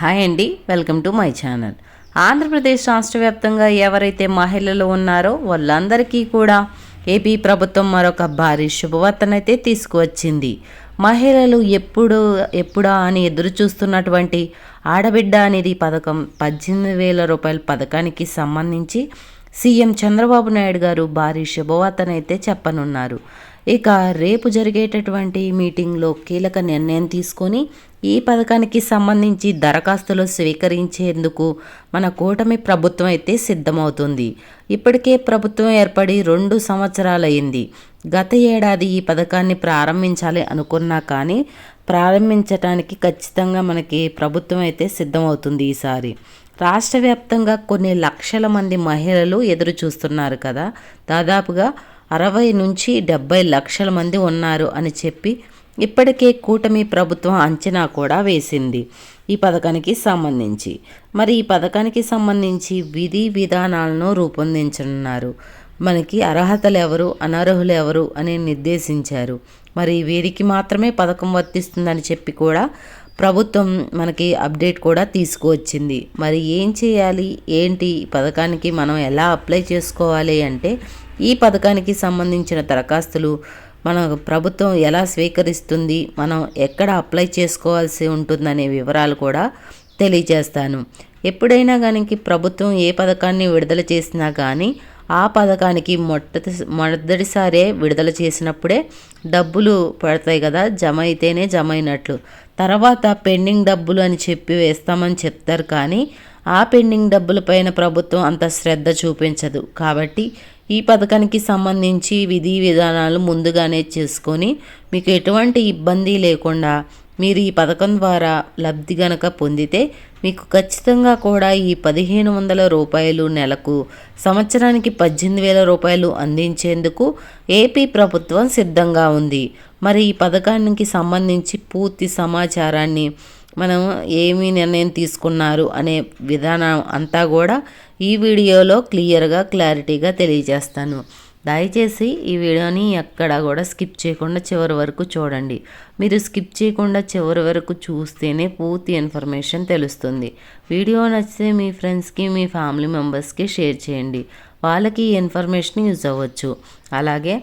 Hi అండి welcome to my channel. Andhra Pradesh రాష్ట్ర వ్యాప్తంగా ఎవరైతే మహిళలు ఉన్నారో వాళ్ళందరికీ కూడా ఏపీ ప్రభుత్వం మరొక భారీ శుభవార్తనైతే తీసుకువచ్చింది. మహిళలు ఎప్పుడు ఎప్పుడా అని ఎదురు చూస్తున్నటువంటి ఆడబిడ్డ అనేది పథకం పద్దెనిమిది వేల రూపాయల పథకానికి సంబంధించి సీఎం చంద్రబాబు నాయుడు గారు భారీ శుభవార్తనైతే చెప్పనున్నారు. ఇక రేపు జరిగేటటువంటి మీటింగ్లో కీలక నిర్ణయం తీసుకొని ఈ పథకానికి సంబంధించి దరఖాస్తులు స్వీకరించేందుకు మన కూటమి ప్రభుత్వం అయితే సిద్ధమవుతుంది. ఇప్పటికే ప్రభుత్వం ఏర్పడి రెండు సంవత్సరాలయ్యింది. గత ఏడాది ఈ పథకాన్ని ప్రారంభించాలి అనుకున్నా కానీ ప్రారంభించడానికి ఖచ్చితంగా మనకి ప్రభుత్వం అయితే సిద్ధమవుతుంది ఈసారి. రాష్ట్ర వ్యాప్తంగా కొన్ని లక్షల మంది మహిళలు ఎదురు చూస్తున్నారు కదా. దాదాపుగా అరవై నుంచి డెబ్బై లక్షల మంది ఉన్నారు అని చెప్పి ఇప్పటికే కూటమి ప్రభుత్వం అంచనా కూడా వేసింది. ఈ పథకానికి సంబంధించి. మరి ఈ పథకానికి సంబంధించి విధి విధానాలను రూపొందించనున్నారు. మనకి అర్హతలు ఎవరు అనర్హులు ఎవరు అని నిర్దేశించారు. మరి వీరికి మాత్రమే పథకం వర్తిస్తుందని చెప్పి కూడా ప్రభుత్వం మనకి అప్డేట్ కూడా తీసుకువచ్చింది. మరి ఏం చేయాలి? ఏంటి? పథకానికి మనం ఎలా అప్లై చేసుకోవాలి అంటే ఈ పథకానికి సంబంధించిన దరఖాస్తులు మన ప్రభుత్వం ఎలా స్వీకరిస్తుంది మనం ఎక్కడ అప్లై చేసుకోవాల్సి ఉంటుందనే వివరాలు కూడా తెలియజేస్తాను. ఎప్పుడైనా కానీ ప్రభుత్వం ఏ పథకాన్ని విడుదల చేసినా కానీ ఆ పథకానికి మొట్టటి మొదటిసారే విడుదల చేసినప్పుడే డబ్బులు పడతాయి కదా జమ అయితేనే జమ అయినట్లు తర్వాత పెండింగ్ డబ్బులు అని చెప్పి వేస్తామని చెప్తారు కానీ ఆ పెండింగ్ డబ్బులపైన ప్రభుత్వం అంత శ్రద్ధ చూపించదు. కాబట్టి ఈ పథకానికి సంబంధించి విధి విధానాలు ముందుగానే చేసుకొని మీకు ఎటువంటి ఇబ్బంది లేకుండా మీరు ఈ పథకం ద్వారా లబ్ధి గనక పొందితే మీకు ఖచ్చితంగా కూడా ఈ పదిహేను వందల రూపాయలు నెలకు సంవత్సరానికి పద్దెనిమిది వేల రూపాయలు అందించేందుకు ఏపీ ప్రభుత్వం సిద్ధంగా ఉంది. మరి ఈ పథకానికి సంబంధించి పూర్తి సమాచారాన్ని మనం ఏమి నిర్ణయం తీసుకున్నారు అనే విధానం అంతా కూడా ఈ వీడియోలో క్లియర్గా క్లారిటీగా తెలియజేస్తాను. దయచేసి ఈ వీడియోని ఎక్కడ కూడా స్కిప్ చేయకుండా చివరి వరకు చూడండి. మీరు స్కిప్ చేయకుండా చివరి వరకు చూస్తేనే పూర్తి ఇన్ఫర్మేషన్ తెలుస్తుంది. వీడియో నచ్చితే మీ ఫ్రెండ్స్కి మీ ఫ్యామిలీ మెంబర్స్కి షేర్ చేయండి. వాళ్ళకి ఈ ఇన్ఫర్మేషన్ యూజ్ అవ్వచ్చు. అలాగే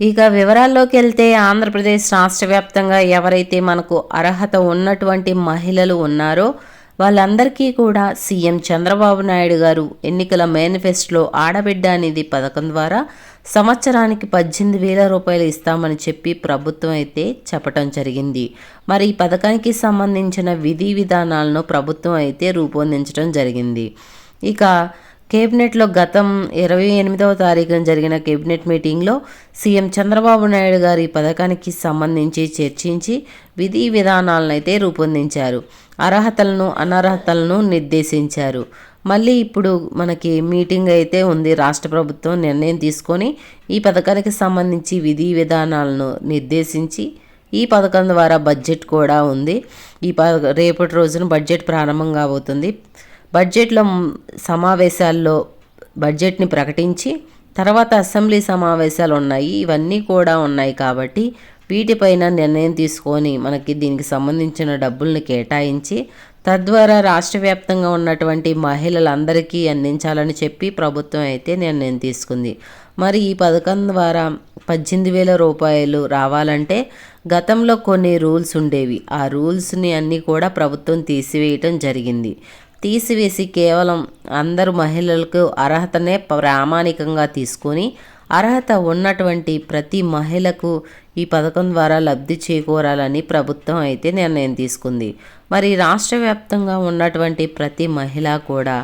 ఇక వివరాల్లోకి వెళ్తే ఆంధ్రప్రదేశ్ రాష్ట్ర వ్యాప్తంగా ఎవరైతే మనకు అర్హత ఉన్నటువంటి మహిళలు ఉన్నారో వాళ్ళందరికీ కూడా సీఎం చంద్రబాబు నాయుడు గారు ఎన్నికల మేనిఫెస్టోలో ఆడబిడ్డ అనేది పథకం ద్వారా సంవత్సరానికి పద్దెనిమిది వేల రూపాయలు ఇస్తామని చెప్పి ప్రభుత్వం అయితే చెప్పటం జరిగింది. మరి ఈ పథకానికి సంబంధించిన విధి విధానాలను ప్రభుత్వం అయితే రూపొందించడం జరిగింది. ఇక కేబినెట్లో గతం ఇరవై ఎనిమిదవ తారీఖున జరిగిన కేబినెట్ మీటింగ్లో సీఎం చంద్రబాబు నాయుడు గారి పథకానికి సంబంధించి చర్చించి విధి విధానాలను అయితే రూపొందించారు. అర్హతలను అనర్హతలను నిర్దేశించారు. మళ్ళీ ఇప్పుడు మనకి మీటింగ్ అయితే ఉంది. రాష్ట్ర ప్రభుత్వం నిర్ణయం తీసుకొని ఈ పథకానికి సంబంధించి విధి విధానాలను నిర్దేశించి ఈ పథకం ద్వారా బడ్జెట్ కూడా ఉంది. ఈ ప రేపటి రోజున బడ్జెట్ ప్రారంభం కాబోతుంది. బడ్జెట్లో సమావేశాల్లో బడ్జెట్ని ప్రకటించి తర్వాత అసెంబ్లీ సమావేశాలు ఉన్నాయి. ఇవన్నీ కూడా ఉన్నాయి కాబట్టి వీటిపైన నిర్ణయం తీసుకొని మనకి దీనికి సంబంధించిన డబ్బుల్ని కేటాయించి తద్వారా రాష్ట్ర వ్యాప్తంగా ఉన్నటువంటి మహిళలందరికీ అందించాలని చెప్పి ప్రభుత్వం అయితే నిర్ణయం తీసుకుంది. మరి ఈ పథకం ద్వారా పద్దెనిమిది వేల రూపాయలు రావాలంటే గతంలో కొన్ని రూల్స్ ఉండేవి. ఆ రూల్స్ని అన్నీ కూడా ప్రభుత్వం తీసివేయటం జరిగింది. తీసివేసి కేవలం అందరు మహిళలకు అర్హతనే ప్రామాణికంగా తీసుకొని అర్హత ఉన్నటువంటి ప్రతి మహిళకు ఈ పథకం ద్వారా లబ్ధి చేకూరాలని ప్రభుత్వం అయితే నిర్ణయం తీసుకుంది. మరి రాష్ట్ర వ్యాప్తంగా ఉన్నటువంటి ప్రతి మహిళ కూడా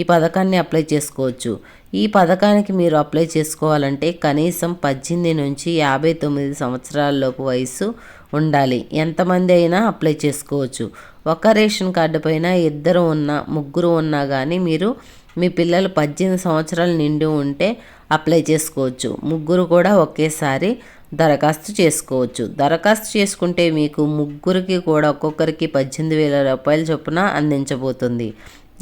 ఈ పథకాన్ని అప్లై చేసుకోవచ్చు. ఈ పథకానికి మీరు అప్లై చేసుకోవాలంటే కనీసం పద్దెనిమిది నుంచి యాభై తొమ్మిది సంవత్సరాలలోపు వయసు ఉండాలి. ఎంతమంది అయినా అప్లై చేసుకోవచ్చు. ఒక రేషన్ కార్డు పైన ఇద్దరు ఉన్నా ముగ్గురు ఉన్నా కానీ మీరు మీ పిల్లలు పద్దెనిమిది సంవత్సరాలు నిండి ఉంటే అప్లై చేసుకోవచ్చు. ముగ్గురు కూడా ఒకేసారి దరఖాస్తు చేసుకోవచ్చు. దరఖాస్తు చేసుకుంటే మీకు ముగ్గురికి కూడా ఒక్కొక్కరికి పద్దెనిమిది వేల రూపాయల చొప్పున అందించబోతుంది.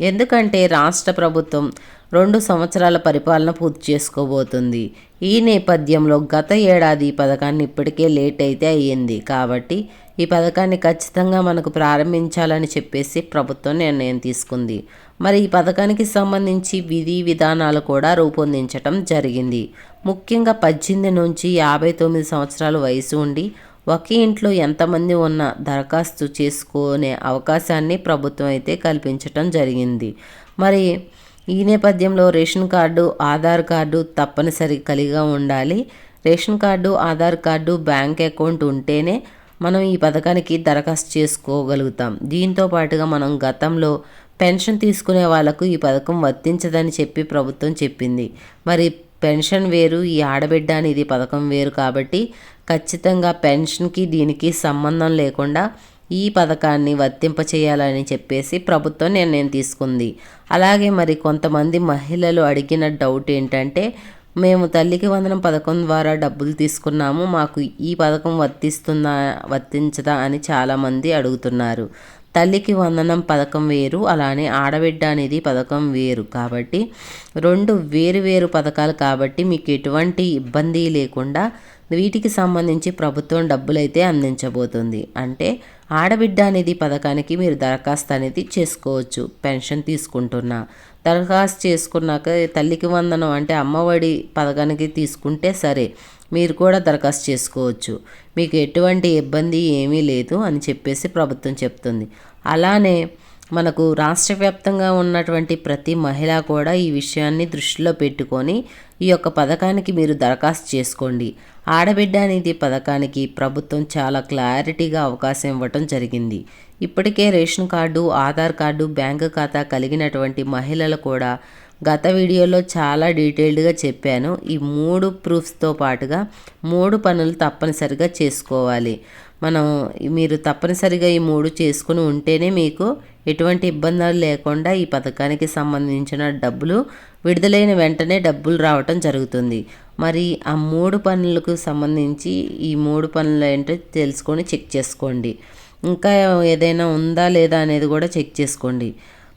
ఎందుకంటే రాష్ట్ర ప్రభుత్వం రెండు సంవత్సరాల పరిపాలన పూర్తి చేసుకోబోతుంది. ఈ నేపథ్యంలో గత ఏడాది ఈ పథకాన్ని ఇప్పటికే లేట్ అయితే అయ్యింది. కాబట్టి ఈ పథకాన్ని ఖచ్చితంగా మనకు ప్రారంభించాలని చెప్పేసి ప్రభుత్వం నిర్ణయం తీసుకుంది. మరి ఈ పథకానికి సంబంధించి విధి విధానాలు కూడా రూపొందించటం జరిగింది. ముఖ్యంగా పద్దెనిమిది నుంచి యాభై తొమ్మిది సంవత్సరాల వయసు ఉండి ఒకే ఇంట్లో ఎంతమంది ఉన్న దరఖాస్తు చేసుకునే అవకాశాన్ని ప్రభుత్వం అయితే కల్పించటం జరిగింది. మరి ఈ నేపథ్యంలో రేషన్ కార్డు ఆధార్ కార్డు తప్పనిసరి కలిగా ఉండాలి. Ration card Aadhaar card bank account ఉంటేనే మనం ఈ పథకానికి దరఖాస్తు చేసుకోగలుగుతాం. దీంతో పాటుగా మనం గతంలో పెన్షన్ తీసుకునే వాళ్ళకు ఈ పథకం వర్తించదని చెప్పి ప్రభుత్వం చెప్పింది. మరి పెన్షన్ వేరు ఈ ఆడబిడ్డ అనేది పథకం వేరు కాబట్టి ఖచ్చితంగా పెన్షన్కి దీనికి సంబంధం లేకుండా ఈ పథకాన్ని వర్తింప చేయాలని చెప్పేసి ప్రభుత్వం నిర్ణయం తీసుకుంది. అలాగే మరి కొంతమంది మహిళలు అడిగిన డౌట్ ఏంటంటే మేము తల్లికి వందనం పథకం ద్వారా డబ్బులు తీసుకున్నాము మాకు ఈ పథకం వర్తిస్తుందా వర్తించదా? అని చాలామంది అడుగుతున్నారు. తల్లికి వందనం పథకం వేరు అలానే ఆడబిడ్డ అనేది పథకం వేరు. కాబట్టి రెండు వేరు వేరు పథకాలు కాబట్టి మీకు ఎటువంటి ఇబ్బంది లేకుండా వీటికి సంబంధించి ప్రభుత్వం డబ్బులైతే అందించబోతుంది. అంటే ఆడబిడ్డ అనేది పథకానికి మీరు దరఖాస్తు అనేది చేసుకోవచ్చు పెన్షన్ తీసుకుంటున్నా. దరఖాస్తు చేసుకున్నాక తల్లికి వందనం అంటే అమ్మఒడి పథకానికి తీసుకుంటే సరే మీరు కూడా దరఖాస్తు చేసుకోవచ్చు. మీకు ఎటువంటి ఇబ్బంది ఏమీ లేదు అని చెప్పేసి ప్రభుత్వం చెప్తుంది. అలానే మనకు రాష్ట్ర వ్యాప్తంగా ఉన్నటువంటి ప్రతి మహిళ కూడా ఈ విషయాన్ని దృష్టిలో పెట్టుకొని ఈ యొక్క పథకానికి మీరు దరఖాస్తు చేసుకోండి. ఆడబిడ్డ అనేది పథకానికి ప్రభుత్వం చాలా క్లారిటీగా అవకాశం ఇవ్వటం జరిగింది. ఇప్పటికే ration card Aadhaar card bank ఖాతా కలిగినటువంటి మహిళలు కూడా గత వీడియోలో చాలా డీటెయిల్డ్గా చెప్పాను. ఈ మూడు ప్రూఫ్స్తో పాటుగా మూడు పనులు తప్పనిసరిగా చేసుకోవాలి. మనం మీరు తప్పనిసరిగా ఈ మూడు చేసుకుని ఉంటేనే మీకు ఎటువంటి ఇబ్బందులు లేకుండా ఈ పథకానికి సంబంధించిన డబ్బులు విడుదలైన వెంటనే డబ్బులు రావటం జరుగుతుంది. మరి ఆ మూడు పనులకు సంబంధించి ఈ మూడు పనులు ఏంటో తెలుసుకొని చెక్ చేసుకోండి. ఇంకా ఏదైనా ఉందా లేదా అనేది కూడా చెక్ చేసుకోండి.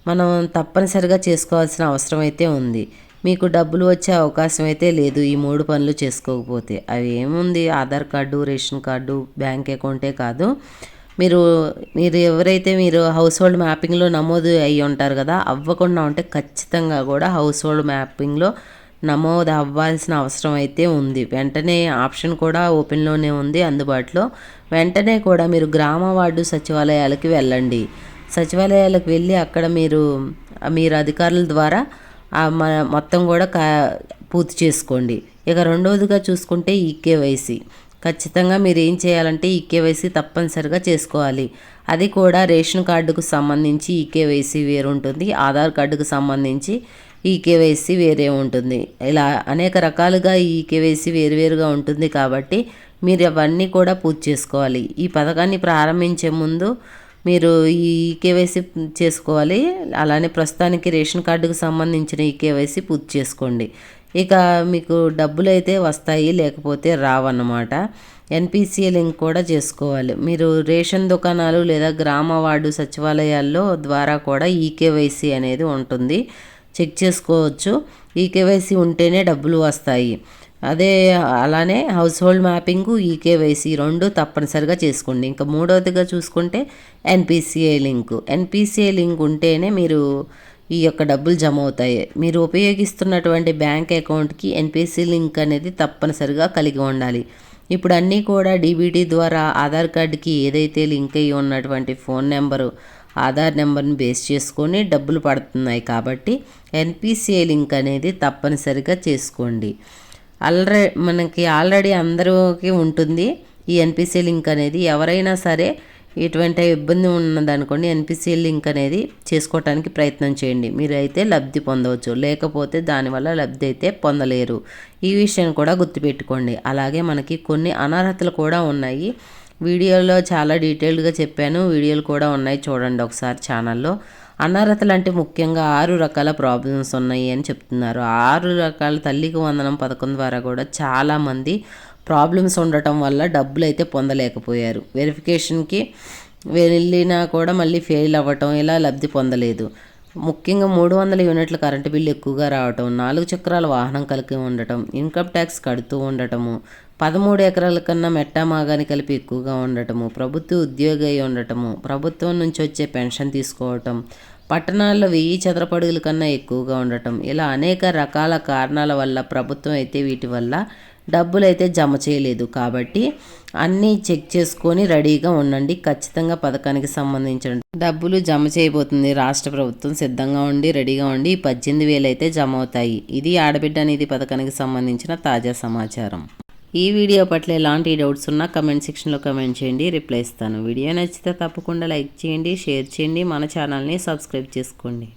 మనం తప్పనిసరిగా చేసుకోవాల్సిన అవసరం అయితే ఉంది. మీకు డబ్బులు వచ్చే అవకాశం అయితే లేదు ఈ మూడు పనులు చేసుకోకపోతే. అవి ఏముంది? Aadhaar card ration card bank అకౌంటే కాదు. మీరు మీరు ఎవరైతే మీరు హౌస్ హోల్డ్ మ్యాపింగ్లో నమోదు అయ్యి ఉంటారు కదా అవ్వకుండా ఉంటే ఖచ్చితంగా కూడా హౌస్ హోల్డ్ మ్యాపింగ్లో నమోదు అవ్వాల్సిన అవసరం అయితే ఉంది. వెంటనే ఆప్షన్ కూడా ఓపెన్లోనే ఉంది. అందుబాటులో వెంటనే కూడా మీరు గ్రామ వార్డు సచివాలయాలకి వెళ్ళండి. సచివాలయాలకు వెళ్ళి అక్కడ మీరు మీరు అధికారుల ద్వారా మొత్తం కూడా కా పూర్తి చేసుకోండి. ఇక రెండవదిగా చూసుకుంటే ఈకేవైసీ ఖచ్చితంగా మీరు ఏం చేయాలంటే ఈ కేవైసీ తప్పనిసరిగా చేసుకోవాలి. అది కూడా రేషన్ కార్డుకు సంబంధించి ఈ కేవైసీ వేరు ఉంటుంది. ఆధార్ కార్డుకు సంబంధించి ఈ కేవైసీ వేరే ఉంటుంది. ఇలా అనేక రకాలుగా ఈ కేవైసీ వేరువేరుగా ఉంటుంది కాబట్టి మీరు అవన్నీ కూడా పూర్తి చేసుకోవాలి. ఈ పథకాన్ని ప్రారంభించే ముందు మీరు ఈ కేవైసీ చేసుకోవాలి. అలానే ప్రస్తుతానికి రేషన్ కార్డుకు సంబంధించిన ఈ కేవైసీ పూర్తి చేసుకోండి. ఇక మీకు డబ్బులు అయితే వస్తాయి లేకపోతే రావన్నమాట. ఎన్పిసిఏ లింక్ కూడా చేసుకోవాలి. మీరు రేషన్ దుకాణాలు లేదా గ్రామ వార్డు సచివాలయాల్లో ద్వారా కూడా ఈకేవైసీ అనేది ఉంటుంది. చెక్ చేసుకోవచ్చు. ఈకేవైసీ ఉంటేనే డబ్బులు వస్తాయి. అదే అలానే హౌస్ హోల్డ్ మ్యాపింగ్ ఈకేవైసీ రెండు తప్పనిసరిగా చేసుకోండి. ఇంకా మూడవదిగా చూసుకుంటే ఎన్పిసిఐ లింక్. ఎన్పిసిఐ లింక్ ఉంటేనే మీరు ఈ యొక్క డబ్బులు జమ అవుతాయి. మీరు ఉపయోగిస్తున్నటువంటి బ్యాంక్ అకౌంట్కి ఎన్పిసి లింక్ అనేది తప్పనిసరిగా కలిగి ఉండాలి. ఇప్పుడు అన్నీ కూడా డీబీటీ ద్వారా ఆధార్ కార్డుకి ఏదైతే లింక్ అయ్యి ఉన్నటువంటి ఫోన్ నెంబరు ఆధార్ నెంబర్ని బేస్ చేసుకొని డబ్బులు పడుతున్నాయి కాబట్టి ఎన్పిసిఐ లింక్ అనేది తప్పనిసరిగా చేసుకోండి. ఆల్రెడీ మనకి ఆల్రెడీ అందరికీ ఉంటుంది. ఈ ఎన్పిసి లింక్ అనేది ఎవరైనా సరే ఎటువంటి ఇబ్బంది ఉన్నదనుకోండి ఎన్పిసి లింక్ అనేది చేసుకోవటానికి ప్రయత్నం చేయండి. మీరు అయితే లబ్ధి పొందవచ్చు. లేకపోతే దానివల్ల లబ్ధి అయితే పొందలేరు. ఈ విషయం కూడా గుర్తుపెట్టుకోండి. అలాగే మనకి కొన్ని అనర్హతలు కూడా ఉన్నాయి. వీడియోలో చాలా డీటెయిల్డ్గా చెప్పాను. వీడియోలు కూడా ఉన్నాయి చూడండి ఒకసారి ఛానల్లో. అనర్హతలు అంటే ముఖ్యంగా ఆరు రకాల ప్రాబ్లమ్స్ ఉన్నాయి అని చెప్తున్నారు. ఆరు రకాల తల్లికి వందనం పథకం ద్వారా కూడా చాలామంది ప్రాబ్లమ్స్ ఉండటం వల్ల డబ్బులు అయితే పొందలేకపోయారు. వెరిఫికేషన్కి వెళ్ళినా కూడా మళ్ళీ ఫెయిల్ అవ్వటం ఇలా లబ్ధి పొందలేదు. ముఖ్యంగా మూడు వందల యూనిట్ల కరెంటు బిల్లు ఎక్కువగా రావటం నాలుగు చక్రాల వాహనం కలిగి ఉండటం ఇన్కమ్ ట్యాక్స్ కడుతూ ఉండటము పదమూడు ఎకరాల కన్నా మెట్టామాగాని కలిపి ఎక్కువగా ఉండటము ప్రభుత్వ ఉద్యోగి అయి ఉండటము ప్రభుత్వం నుంచి వచ్చే పెన్షన్ తీసుకోవటం పట్టణాల్లో వెయ్యి చదరపడుగుల కన్నా ఎక్కువగా ఉండటం ఇలా అనేక రకాల కారణాల వల్ల ప్రభుత్వం అయితే వీటి వల్ల డబ్బులు అయితే జమ చేయలేదు కాబట్టి అన్నీ చెక్ చేసుకొని రెడీగా ఉండండి. ఖచ్చితంగా పథకానికి సంబంధించిన డబ్బులు జమ చేయబోతుంది. రాష్ట్ర ప్రభుత్వం సిద్ధంగా ఉండి రెడీగా ఉండి ఈ పద్దెనిమిది వేలు అయితే జమ అవుతాయి. ఇది ఆడబిడ్డ అనేది పథకానికి సంబంధించిన తాజా సమాచారం. ఈ వీడియో పట్ల ఎలాంటి డౌట్స్ ఉన్నా కమెంట్ సెక్షన్లో కమెంట్ చేయండి. రిప్లై ఇస్తాను. వీడియో నచ్చితే తప్పకుండా లైక్ చేయండి షేర్ చేయండి. మన ఛానల్ని సబ్స్క్రైబ్ చేసుకోండి.